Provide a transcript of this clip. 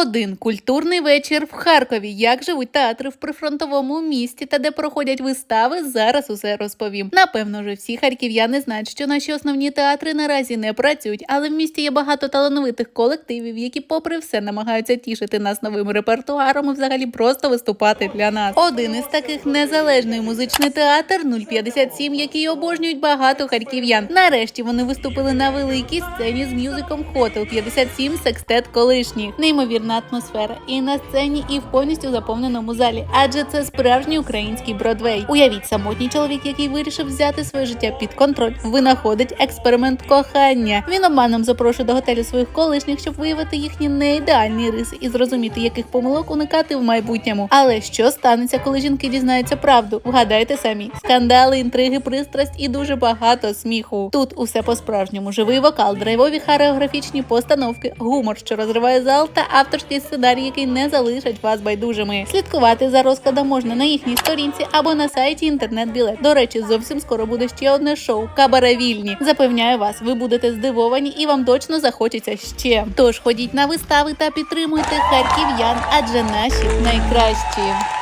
Один культурний вечір в Харкові. Як живуть театри в прифронтовому місті та де проходять вистави, зараз усе розповім. Напевно, вже всі харків'яни знають, що наші основні театри наразі не працюють, але в місті є багато талановитих колективів, які, попри все, намагаються тішити нас новим репертуаром і взагалі просто виступати для нас. Один із таких незалежний музичний театр 057, який обожнюють багато харків'ян. Нарешті вони виступили на великій сцені з мюзиком Hotel 57 Секстет колишніх. Неймовірна атмосфера і на сцені, і в повністю заповненому залі. Адже це справжній український Бродвей. Уявіть, самотній чоловік, який вирішив взяти своє життя під контроль, винаходить експеримент кохання. Він обманом запрошує до готелю своїх колишніх, щоб виявити їхні неідеальні риси і зрозуміти, яких помилок уникати в майбутньому. Але що станеться, коли жінки дізнаються правду? Вгадайте самі: скандали, інтриги, пристрасть і дуже багато сміху. Тут усе по-справжньому: живий вокал, драйвові хореографічні постановки, гумор, що розриває зал, та авторський сценарій, який не залишать вас байдужими. Слідкувати за розкладом можна на їхній сторінці або на сайті інтернет-білет. До речі, зовсім скоро буде ще одне шоу Кабаре Вільні. Запевняю вас, ви будете здивовані і вам точно захочеться ще. Тож ходіть на вистави та підтримуйте харків'ян, адже наші найкращі.